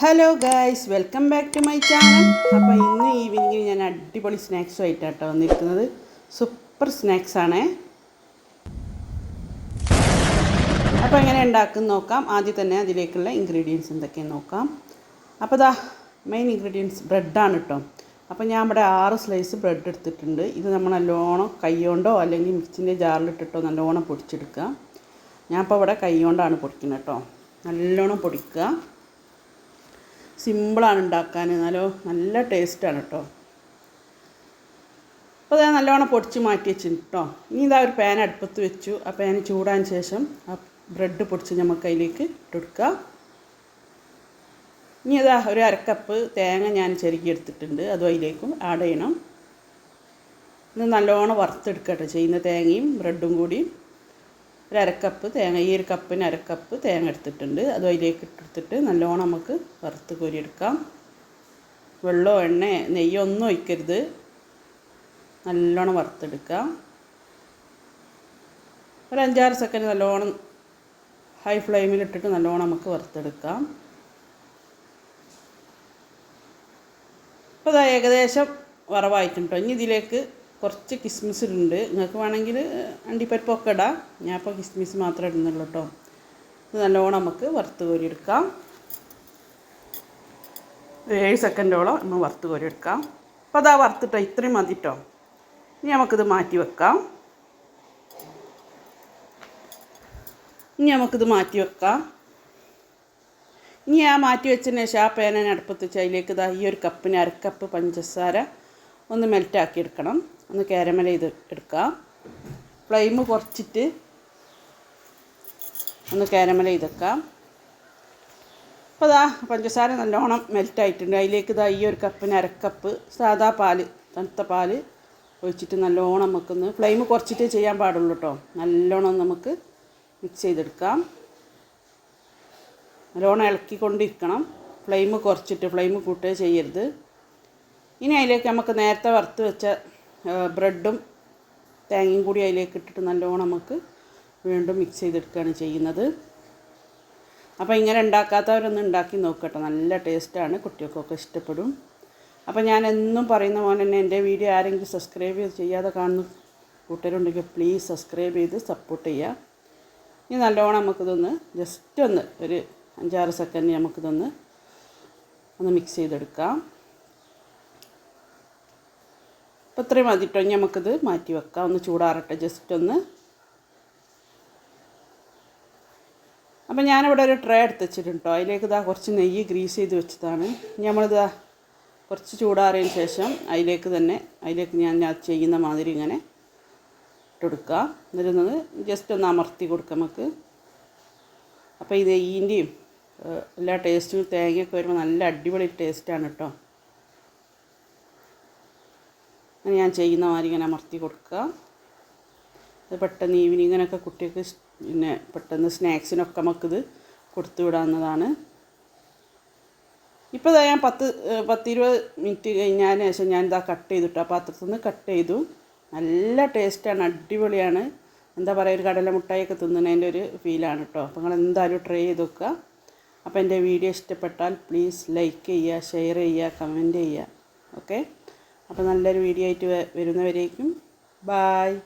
Hello guys welcome back to my channel അപ്പോൾ ഇന്ന് ഈവനിങ്ങിൽ ഞാൻ അടിപൊളി സ്നാക്സും ആയിട്ടാട്ടോ വന്നിരിക്കുന്നത്. സൂപ്പർ സ്നാക്സ് ആണേ. അപ്പോൾ എങ്ങനെ ഉണ്ടാക്കും നോക്കാം. ആദ്യം തന്നെ അതിലേക്കുള്ള ഇൻഗ്രീഡിയൻസ് എന്തൊക്കെയാണ് നോക്കാം. അപ്പോൾ ദാ മെയിൻ ഇൻഗ്രീഡിയൻസ് ബ്രെഡാണ് കേട്ടോ അപ്പോൾ ഞാൻ ഇവിടെ ആറ് സ്ലൈസ് ബ്രെഡ് എടുത്തിട്ടുണ്ട്. ഇത് നമ്മൾ നല്ലോണം കൈകൊണ്ടോ അല്ലെങ്കിൽ മിക്സിന്റെ ജാറിലിട്ടിട്ടോ നല്ലോണം പൊടിച്ചെടുക്കുക. ഞാൻ ഇപ്പോൾ ഇവിടെ കൈകൊണ്ടാണ് പൊടിക്കുന്നത് കേട്ടോ നല്ലോണം പൊടിക്കുക. സിമ്പിളാണ് ഉണ്ടാക്കാൻ. നല്ല നല്ല ടേസ്റ്റാണ് കേട്ടോ അപ്പോൾ ഞാൻ നല്ലവണ്ണം പൊടിച്ച് മാറ്റി വെച്ചിട്ടുണ്ട് കേട്ടോ ഇനി ഇതാ ഒരു പാൻ അടുപ്പത്ത് വെച്ചു. ആ പാൻ ചൂടാൻ ശേഷം ആ ബ്രെഡ് പൊടിച്ച് നമുക്ക് അതിലേക്ക് ഇട്ടെടുക്കുക ഇനി ഇതാ ഒരു അരക്കപ്പ് തേങ്ങ ഞാൻ ചെരുക്കി എടുത്തിട്ടുണ്ട്. അതും അതിലേക്കും ആഡ് ചെയ്യണം. ഇത് നല്ലോണം വറുത്തെടുക്കട്ടെ ചെയ്യുന്ന തേങ്ങയും ബ്രെഡും കൂടി. ഒരു അരക്കപ്പ് തേങ്ങ ഈ ഒരു കപ്പിന് അരക്കപ്പ് തേങ്ങ എടുത്തിട്ടുണ്ട്. അത് അതിലേക്ക് ഇട്ടെടുത്തിട്ട് നല്ലോണം നമുക്ക് വറുത്ത് കോരിയെടുക്കാം. വെള്ളമോ എണ്ണ നെയ്യോ ഒന്നും ഒഴിക്കരുത്. നല്ലോണം വറുത്തെടുക്കാം. ഒരു അഞ്ചാറ് സെക്കൻഡ് നല്ലോണം ഹൈ ഫ്ലെയിമിൽ ഇട്ടിട്ട് നല്ലോണം നമുക്ക് വറുത്തെടുക്കാം. അപ്പോൾ ഇതാ ഏകദേശം വറവായിട്ടുണ്ട്. ഇനി ഇതിലേക്ക് കുറച്ച് കിസ്മിസ് ഇടുന്നുണ്ട്. നിങ്ങൾക്ക് വേണമെങ്കിൽ അണ്ടിപ്പരിപ്പൊക്കെ ഇടാം. ഞാൻ ഇപ്പോൾ കിസ്മിസ് മാത്രമേ ഇടുന്നുള്ളൂ കേട്ടോ. ഇത് നല്ലോണം നമുക്ക് വറുത്ത് കോരിയെടുക്കാം. ഏഴ് സെക്കൻഡോളം നമ്മൾ വറുത്ത് കോരിയെടുക്കാം. അപ്പോൾ അതാ വറുത്തിട്ടോ ഇത്രയും മതി കേട്ടോ. ഇനി നമുക്കിത് മാറ്റി വെക്കാം. ഇനി നമുക്കിത് മാറ്റി വെക്കാം. ഇനി ആ മാറ്റി വെച്ചതിന് ശേഷം ആ പേന അടുപ്പത്ത് വെച്ച് അതിലേക്ക് ഇതാ ഈ ഒരു കപ്പിന് അരക്കപ്പ് പഞ്ചസാര ഒന്ന് മെൽറ്റാക്കി എടുക്കണം ഒന്ന് കാരമൽ ചെയ്ത് എടുക്കാം. ഫ്ലെയിം കുറച്ചിട്ട് ഒന്ന് കാരമൽ ചെയ്തെക്കാം അപ്പോൾ ഇതാ പഞ്ചസാര നല്ലോണം മെൽറ്റ് ആയിട്ടുണ്ട്. അതിലേക്ക് ഇതാ ഈ ഒരു കപ്പിന് അരക്കപ്പ് സാധാ പാൽ തണുത്ത പാൽ ഒഴിച്ചിട്ട് നല്ലോണം നമുക്കൊന്ന് ഫ്ലെയിം കുറച്ചിട്ട് ചെയ്യാൻ പാടുള്ളൂ കേട്ടോ നല്ലോണം നമുക്ക് മിക്സ് ചെയ്തെടുക്കാം. നല്ലോണം ഇളക്കിക്കൊണ്ടിരിക്കണം. ഫ്ലെയിം കുറച്ചിട്ട് ഫ്ലെയിം കൂട്ടുക ചെയ്യരുത്. ഇനി അതിലേക്ക് നമുക്ക് നേരത്തെ വറുത്ത് വെച്ച ബ്രെഡും തേങ്ങയും കൂടി അതിലേക്ക് ഇട്ടിട്ട് നല്ലോണം നമുക്ക് വീണ്ടും മിക്സ് ചെയ്തെടുക്കുകയാണ് ചെയ്യുന്നത്. അപ്പോൾ ഇങ്ങനെ ഉണ്ടാക്കാത്തവരൊന്നും ഉണ്ടാക്കി നോക്കട്ടെ. നല്ല ടേസ്റ്റാണ് കുട്ടികൾക്കൊക്കെ ഇഷ്ടപ്പെടും. അപ്പോൾ ഞാൻ എന്നും പറയുന്ന പോലെ തന്നെ എന്റെ വീഡിയോ ആരെങ്കിലും സബ്സ്ക്രൈബ് ചെയ്യാതെ കാണുന്ന കൂട്ടരുണ്ടെങ്കിൽ പ്ലീസ് സബ്സ്ക്രൈബ് ചെയ്ത് സപ്പോർട്ട് ചെയ്യുക. ഇനി നല്ലോണം നമുക്കിതൊന്ന് ജസ്റ്റ് ഒന്ന് ഒരു അഞ്ചാറ് സെക്കൻഡ് നമുക്കിതൊന്ന് ഒന്ന് മിക്സ് ചെയ്തെടുക്കാം. അപ്പോൾ ഇത്രയും മതി കേട്ടോ ഇനി നമുക്കിത് മാറ്റി വെക്കാം. ഒന്ന് ചൂടാറട്ടെ. ജസ്റ്റ് ഒന്ന്. അപ്പം ഞാനിവിടെ ഒരു ട്രേ എടുത്ത് വെച്ചിട്ടുണ്ട് കേട്ടോ അതിലേക്ക് ഇതാ കുറച്ച് നെയ്യ് ഗ്രീസ് ചെയ്ത് വെച്ചതാണ്. നമ്മളിതാ കുറച്ച് ചൂടാറിയതിന് ശേഷം അതിലേക്ക് തന്നെ അതിലേക്ക് ഞാൻ ചെയ്യുന്ന മാതിരി ഇങ്ങനെ ഇട്ടെടുക്കുക എന്നിരുന്നത് ജസ്റ്റ് ഒന്ന് അമർത്തി കൊടുക്കാം നമുക്ക്. അപ്പോൾ ഈ നെയ്യിന്റെയും എല്ലാ ടേസ്റ്റും തേങ്ങയൊക്കെ വരുമ്പോൾ നല്ല അടിപൊളി ടേസ്റ്റാണ് കേട്ടോ ഞാൻ ചെയ്യുന്ന മാതിരി ഇങ്ങനെ അമർത്തി കൊടുക്കുക. ഇത് പെട്ടെന്ന് ഈവനിങ്ങിനൊക്കെ കുട്ടികൾക്ക് പിന്നെ പെട്ടെന്ന് സ്നാക്സിനൊക്കെ നമുക്കിത് കൊടുത്തു വിടാവുന്നതാണ്. ഇപ്പോൾ ഇതാ ഞാൻ പത്ത് പത്തിരുപത് മിനിറ്റ് കഴിഞ്ഞതിന് ശേഷം ഞാൻ ഇതാ കട്ട് ചെയ്തിട്ടു. ആ പാത്രത്തിൽ നിന്ന് കട്ട് ചെയ്തു. നല്ല ടേസ്റ്റാണ് അടിപൊളിയാണ്. എന്താ പറയുക ഒരു കടല മുട്ടായിയൊക്കെ തിന്നുന്നതിന്റെ ഒരു ഫീലാണ് കേട്ടോ അപ്പോൾ നിങ്ങൾ എന്തായാലും ട്രൈ ചെയ്ത് നോക്കുക. അപ്പോൾ എന്റെ വീഡിയോ ഇഷ്ടപ്പെട്ടാൽ പ്ലീസ് ലൈക്ക് ചെയ്യുക ഷെയർ ചെയ്യുക കമന്റ് ചെയ്യുക. ഓക്കെ? അപ്പോൾ നല്ലൊരു വീഡിയോ ആയിട്ട് വരുന്നവരേക്കും. ബായ്